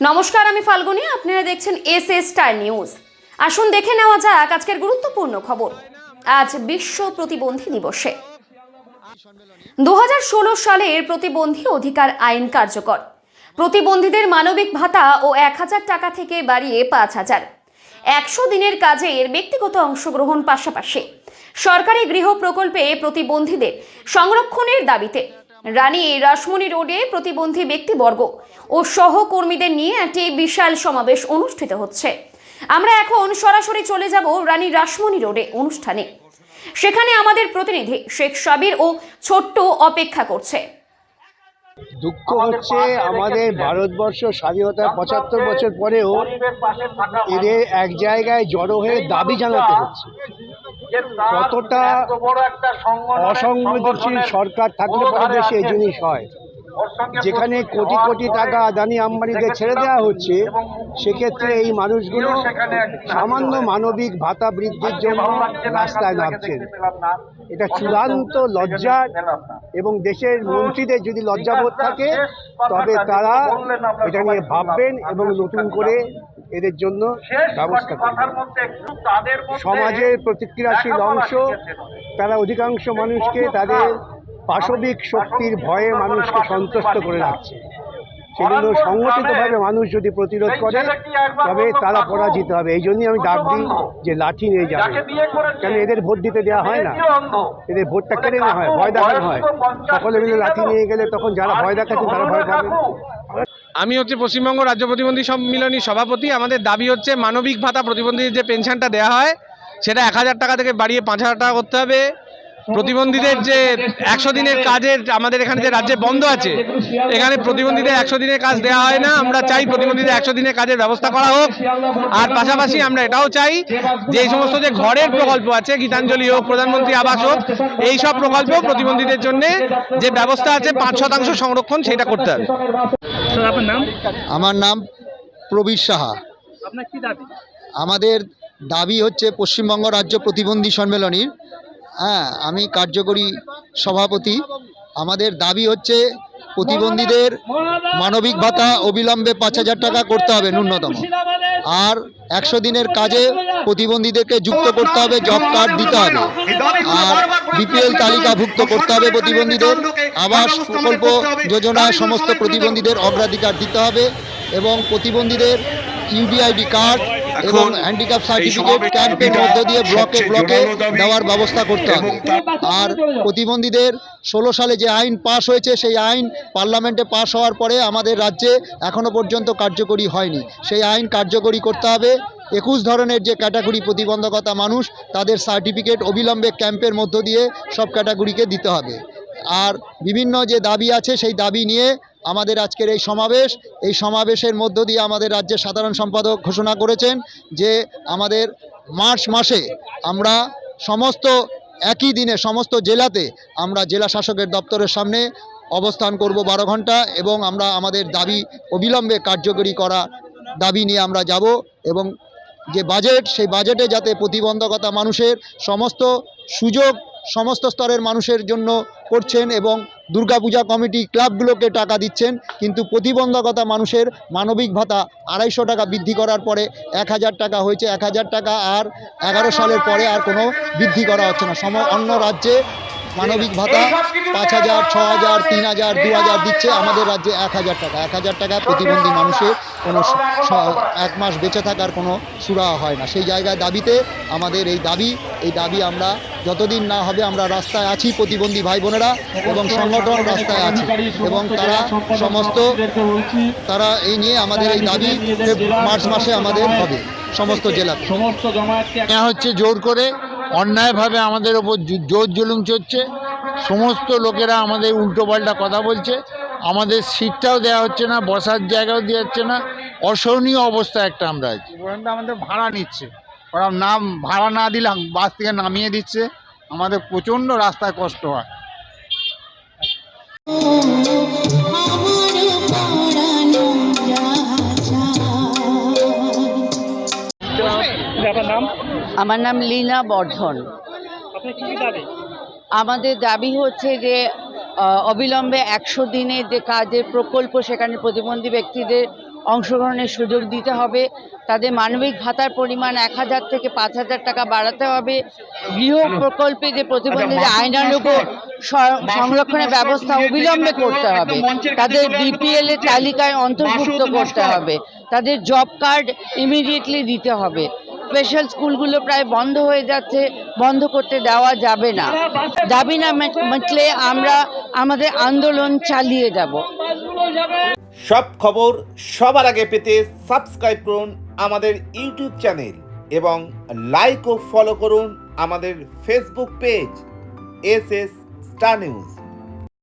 নমস্কার, আমি ফাল্গুনি। আপনারা দেখছেন এস এস স্টার নিউজ। আসুন দেখে নেওয়া যাক আজকের গুরুত্বপূর্ণ খবর। আজ বিশ্ব প্রতিবন্ধী দিবসে। দু সালের প্রতিবন্ধী অধিকার আইন কার্যকর। প্রতিবন্ধীদের মানবিক ভাতা ও এক হাজার টাকা থেকে বাড়িয়ে পাঁচ হাজার। একশো দিনের কাজের ব্যক্তিগত অংশগ্রহণ পাশাপাশি। সরকারি গৃহ প্রকল্পে প্রতিবন্ধীদের সংরক্ষণের দাবিতে রানী রাসমণি রোডে প্রতিবন্ধী ব্যক্তিবর্গ ও সহকর্মীদের নিয়ে একটি বিশাল সমাবেশ অনুষ্ঠিত হচ্ছে। আমরা এখন সরাসরি চলে যাব রানী রাসমণি রোডে অনুষ্ঠানে। সেখানে আমাদের প্রতিনিধি শেখ সাবির ও ছোট্ট অপেক্ষা করছে। দুঃখ হচ্ছে আমাদের ভারতবর্ষ স্বাধীনতার পঁচাত্তর বছর পরেও এদের এক জায়গায় জড়ো হয়ে দাবি জানাতে হচ্ছে। কতটা অসংবেদনশীল সরকার থাকলে পরে দেশে এই জিনিস হয়। যেখানে কোটি কোটি টাকা আদানি আম্বানিদের ছেড়ে দেওয়া হচ্ছে সেক্ষেত্রে এই মানুষগুলো সামান্য মানবিক ভাতা বৃদ্ধির জন্য রাস্তায় নামছেন। এটা চূড়ান্ত লজ্জার এবং দেশের মন্ত্রীদের যদি লজ্জাবোধ থাকে তবে তারা এটা নিয়ে ভাববেন এবং নতুন করে এদের জন্য ব্যবস্থা সমাজের প্রতিক্রিয়াশীল অংশ তারা অধিকাংশ মানুষকে তাদের পাশবিক শক্তির ভয়ে মানুষকে সন্তুষ্ট করে রাখছে। সেজন্য সংগঠিতভাবে মানুষ যদি প্রতিরোধ করে তবে তারা পরাজিত হবে। এই জন্যই আমি ডাক দিই যে লাঠি নিয়ে যাবে। কেন এদের ভোট দিতে দেওয়া হয় না? এদের ভোটটা কেড়ে নেওয়া হয়? ভয় দেখানো হয়? সকলে মিলে লাঠি নিয়ে গেলে তখন যারা ভয় দেখাচ্ছে তারা ভয় পাবে। আমি হচ্ছে পশ্চিমবঙ্গ রাজ্য প্রতিবন্ধী সম্মিলনী সভাপতি। আমাদের দাবি হচ্ছে মানবিক ভাতা প্রতিবন্ধীদের যে পেনশনটা দেওয়া হয়, সেটা এক হাজার টাকা থেকে বাড়িয়ে পাঁচ হাজার টাকা করতে হবে। প্রতিবন্ধীদের যে একশো দিনের কাজের আমাদের এখানে যে রাজ্যে বন্ধ আছে এখানে প্রতিবন্ধীদের একশো দিনের কাজ দেওয়া হয় না। আমরা চাই প্রতিবন্ধীদের একশো দিনের কাজের ব্যবস্থা করা হোক। আর পাশাপাশি আমরা এটাও চাই যে এই সমস্ত যে ঘরের প্রকল্প আছে গীতাঞ্জলি হোক প্রধানমন্ত্রী আবাস হোক এই সব প্রকল্প প্রতিবন্ধীদের জন্য যে ব্যবস্থা আছে পাঁচ শতাংশ সংরক্ষণ সেটা করতে হবে। স্যার আপনার নাম? আমার নাম প্রবীর সাহা। আপনার কি দাবি? আমাদের দাবি হচ্ছে পশ্চিমবঙ্গ রাজ্য প্রতিবন্ধী সম্মেলনীর হ্যাঁ আমি কার্যকরী সভাপতি। আমাদের দাবি হচ্ছে প্রতিবন্ধীদের মানবিক ভাতা অবিলম্বে পাঁচ হাজার টাকা করতে হবে ন্যূনতম। আর একশো দিনের কাজে প্রতিবন্ধীদেরকে যুক্ত করতে হবে, জব কার্ড দিতে হবে। আর বিপিএল তালিকাভুক্ত করতে হবে প্রতিবন্ধীদের। আবাস প্রকল্প যোজনা সমস্ত প্রতিবন্ধীদের অগ্রাধিকার দিতে হবে এবং প্রতিবন্ধীদের ইউডিআইডি কার্ড এবং হ্যান্ডিক্যাপ সার্টিফিকেট ক্যাম্পের মধ্য দিয়ে ব্লকে ব্লকে দেওয়ার ব্যবস্থা করতে হবে। আর প্রতিবন্ধীদের ষোলো সালে যে আইন পাশ হয়েছে সেই আইন পার্লামেন্টে পাশ হওয়ার পরে আমাদের রাজ্যে এখনও পর্যন্ত কার্যকরী হয়নি। সেই আইন কার্যকরী করতে হবে। একুশ ধরনের যে ক্যাটাগরি প্রতিবন্ধকতা মানুষ তাদের সার্টিফিকেট অবিলম্বে ক্যাম্পের মধ্য দিয়ে সব ক্যাটাগরিকে দিতে হবে। আর বিভিন্ন যে দাবি আছে সেই দাবি নিয়ে আমাদের আজকের এই সমাবেশ, এই সমাবেশের মধ্য দিয়ে আমাদের রাজ্যের সাধারণ সম্পাদক ঘোষণা করেছেন যে আমাদের মার্চ মাসে আমরা সমস্ত একই দিনে, সমস্ত জেলাতে আমরা জেলা শাসকের দপ্তরের সামনে অবস্থান করব বারো ঘণ্টা এবং আমরা আমাদের দাবি অবিলম্বে কার্যকরী করা দাবি নিয়ে আমরা যাব এবং যে বাজেট সেই বাজেটে যাতে প্রতিবন্ধকতা মানুষের সমস্ত সুযোগ সমস্ত স্তরের মানুষের জন্য করছেন এবং দুর্গাপূজা কমিটি ক্লাবগুলোকে টাকা দিচ্ছেন, কিন্তু প্রতিবন্ধকতা মানুষের মানবিক ভাতা আড়াইশো টাকা বৃদ্ধি করার পরে এক হাজার টাকা হয়েছে, এক হাজার টাকা আর এগারো সালের পরে আর কোনো বৃদ্ধি করা হচ্ছে না। সম অন্য রাজ্যে মানবিক ভাতা পাঁচ হাজার, ছ হাজার, তিন হাজার, দু হাজার দিচ্ছে, আমাদের রাজ্যে এক হাজার টাকা। এক হাজার টাকা প্রতিবন্ধী মানুষের কোনো এক মাস বেঁচে থাকার কোনো সুরাহা হয় না। সেই জায়গায় দাবিতে আমাদের এই দাবি এই দাবি আমরা যতদিন না হবে আমরা রাস্তায় আছি প্রতিবন্ধী ভাই বোনেরা এবং সংগঠন রাস্তায় আছে। এবং তারা সমস্ত তারা এই নিয়ে আমাদের এই দাবি মার্চ মাসে আমাদের হবে সমস্ত জেলা সমস্ত নেওয়া হচ্ছে জোর করে অন্যায়ভাবে আমাদের ওপর জোর জুলুম চলছে। সমস্ত লোকেরা আমাদের উল্টোপাল্টা কথা বলছে। আমাদের সিটটাও দেওয়া হচ্ছে না, বসার জায়গাও দেওয়া হচ্ছে না। অসহনীয় অবস্থা একটা আমরা আছি। আমাদের ভাড়া নিচ্ছে। ওরা নাম ভাড়া না দিলে বাস থেকে নামিয়ে দিচ্ছে। আমাদের প্রচণ্ড রাস্তায় কষ্ট হয়। আমার নাম লীনা বর্ধন। আমাদের দাবি হচ্ছে যে অবিলম্বে একশো দিনের যে কাজের প্রকল্প সেখানে প্রতিবন্ধী ব্যক্তিদের অংশগ্রহণের সুযোগ দিতে হবে। তাদের মানবিক ভাতার পরিমাণ এক হাজার থেকে পাঁচ হাজার টাকা বাড়াতে হবে। গৃহ প্রকল্পে যে প্রতিবন্ধীদের আইনানুগ স- সংরক্ষণের ব্যবস্থা অবিলম্বে করতে হবে, তাদের বিপিএল এর তালিকায় অন্তর্ভুক্ত করতে হবে, তাদের জব কার্ড ইমিডিয়েটলি দিতে হবে। স্পেশাল স্কুলগুলো প্রায় বন্ধ হয়ে যাচ্ছে, বন্ধ করতে দেওয়া যাবে না। দাবি না মেট- মিটলে আমরা আমাদের আন্দোলন চালিয়ে যাব। সব খবর সবার আগে পেতে সাবস্ক্রাইব করুন আমাদের ইউটিউব চ্যানেল এবং লাইক ও ফলো করুন আমাদের Facebook page S S star news.